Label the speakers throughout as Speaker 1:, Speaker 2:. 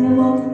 Speaker 1: та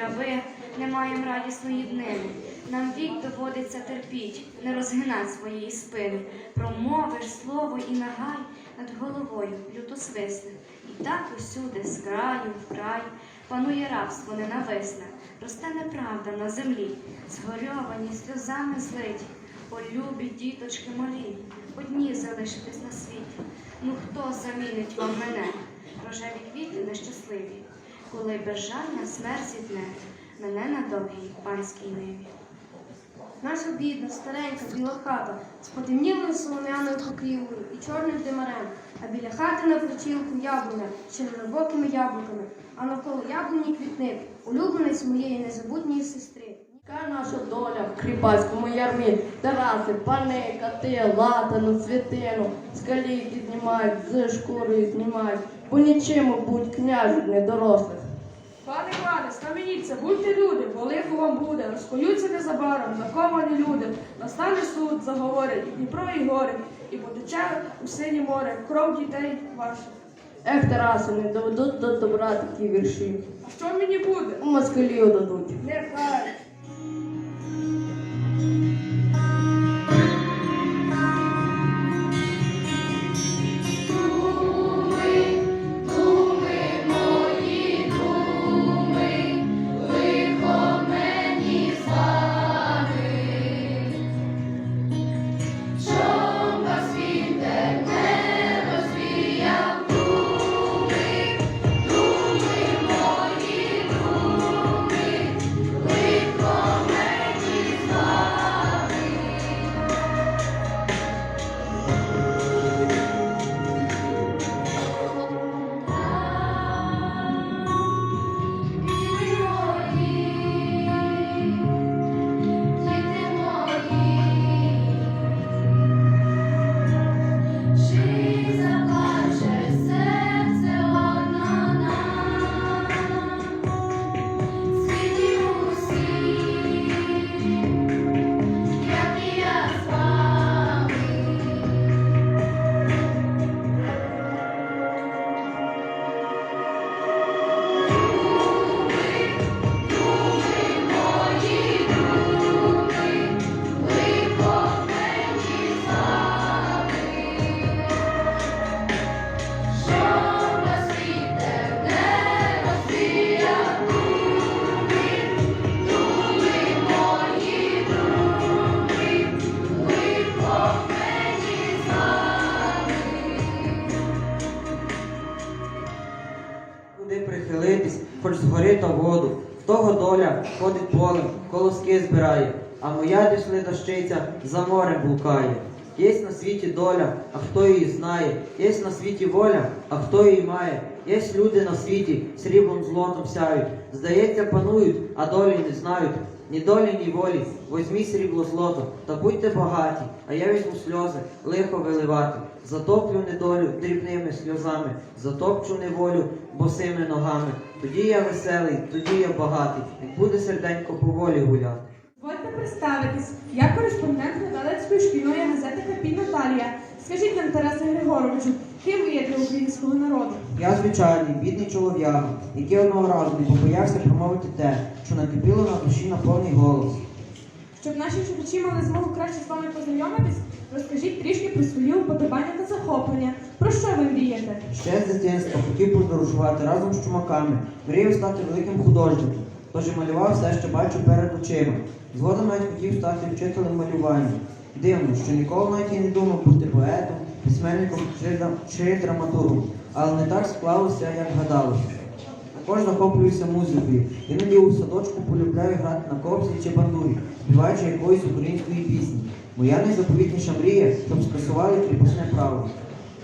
Speaker 2: раби, не маємо радісної днини. Нам вік доводиться терпіть, не розгинать своєї спини. Промовиш слово і нагай над головою люто свисне. І так усюди, з краю в край, панує рабство ненависне, росте неправда на землі, згорьовані сльозами злиті. О, любі діточки малі, одні залишитесь на світі. Ну хто замінить вам мене? Рожеві квіти нещасливі, коли безжальна смерть зітне мене на довгій панській ниві.
Speaker 3: Наша бідна, старенька, біла хата з потемнілою солом'яною покрівлею і чорним димарем, а біля хати на причілку яблуня з червонобокими яблуками, а навколо яблуні квітник, улюбленець моєї незабутньої сестри.
Speaker 4: Яка наша доля в кріпацькому ярмі? Тараси, пани, кати, латану, святину, з каліки знімають, з шкурою знімають, бо нічим будь княжуть недорослих.
Speaker 5: Пане, пане, схаменіться, будьте люди, бо лихо вам буде, розкоються незабаром, заковані люди. Настане суд, заговорять і Дніпро, і гори, і потече у синє море, кров дітей ваших.
Speaker 4: Ех, Тараси, не доведуть до добра такі вірші.
Speaker 5: А що мені буде?
Speaker 4: У москалів дадуть.
Speaker 5: Нехай.
Speaker 6: Прихилитись, хоч згори та воду. В того доля ходить полем, колоски збирає, а моя дійшли дощиця за морем блукає. Єсть на світі доля, а хто її знає, єсть на світі воля, а хто її має. Єсть люди на світі, сріблом злотом сяють. Здається, панують, а долі не знають. Ні долі, ні волі, возьмі срібло злото, та будьте багаті, а я візьму сльози, лихо виливати. Затоплю недолю дрібними сльозами, затопчу неволю босими ногами. Тоді я веселий, тоді я багатий, як буде серденько поволі гуляти.
Speaker 7: Дозвольте представитись. Я кореспондент Галицької шкільної газети Капі Наталія. Скажіть нам, Тарасе Григоровичу, ким ви є для українського народу?
Speaker 6: Я звичайний, бідний чолов'яга, який одного разу не побоявся промовити те, що накипіло на душі на повний голос.
Speaker 7: Щоб наші читачі мали змогу краще з вами познайомитись, розкажіть трішки про свої уподобання та захоплення. Про що ви мрієте?
Speaker 6: Ще з дитинства хотів подорожувати разом з чумаками, мріяв стати великим художником. тож і малював все, що бачу перед очима. Згодом навіть хотів стати вчителем малювання. Дивно, що ніколи навіть і не думав бути поетом, письменником чи драматургом, але не так склалося, як гадалося. Також захоплююся музикою. Іноді у садочку полюбляю грати на кобзі чи бандурі, співаючи якоїсь української пісні. Моя найзаповітніша мрія, щоб скасували кріпосне право.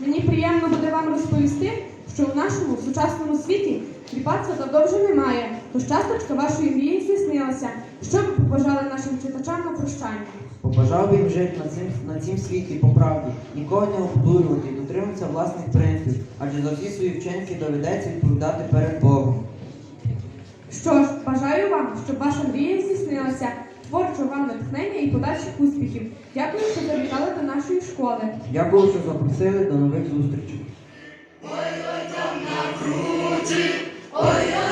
Speaker 7: Мені приємно буде вам розповісти, що в нашому сучасному світі кріпацтва давно немає, тож часточка вашої мрії здійснилася. Що ви побажали нашим читачам на прощання?
Speaker 6: Побажав би їм жити на цим, на цим світі по правді, нікого не обдурювати дотримуватися власних принципів, адже за всі свої вчинки доведеться відповідати перед Богом.
Speaker 7: Що ж, бажаю вам, щоб ваша мрія здійснилася, творчого вам натхнення і подальших успіхів. Дякую, що завітали до нашої школи.
Speaker 6: Дякую, що запросили до нових зустрічей.
Speaker 8: Ой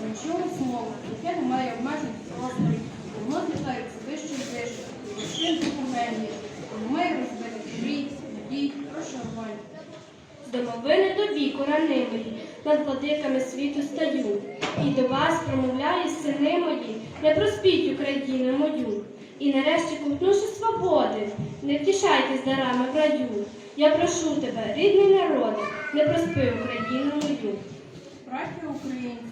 Speaker 4: замічили слово, яке не має обмежень в. Воно все вище і вище. Духу генії. Немає розбитих мрій, надій, розчарувань.
Speaker 9: Домовини до віку ранимої, над владиками світу стаю. І до вас промовляю, сини мої, не проспіть Україну мою. І нарешті ковтнувши свободи, не втішайтесь дарами в раю. Я прошу тебе, рідний народи, не проспи Україну мою.
Speaker 4: Браття українці,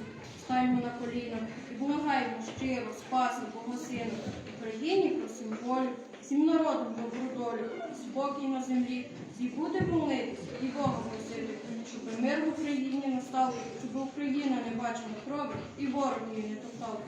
Speaker 4: стаймо на коліна і благаємо щиро, спаси Богосина. Україні просим волю, всім народом добру долю, спокій на землі, і буде молитись і Бога просити, щоб мир в Україні настав, щоб Україна не бачила крові і ворог її не топтав.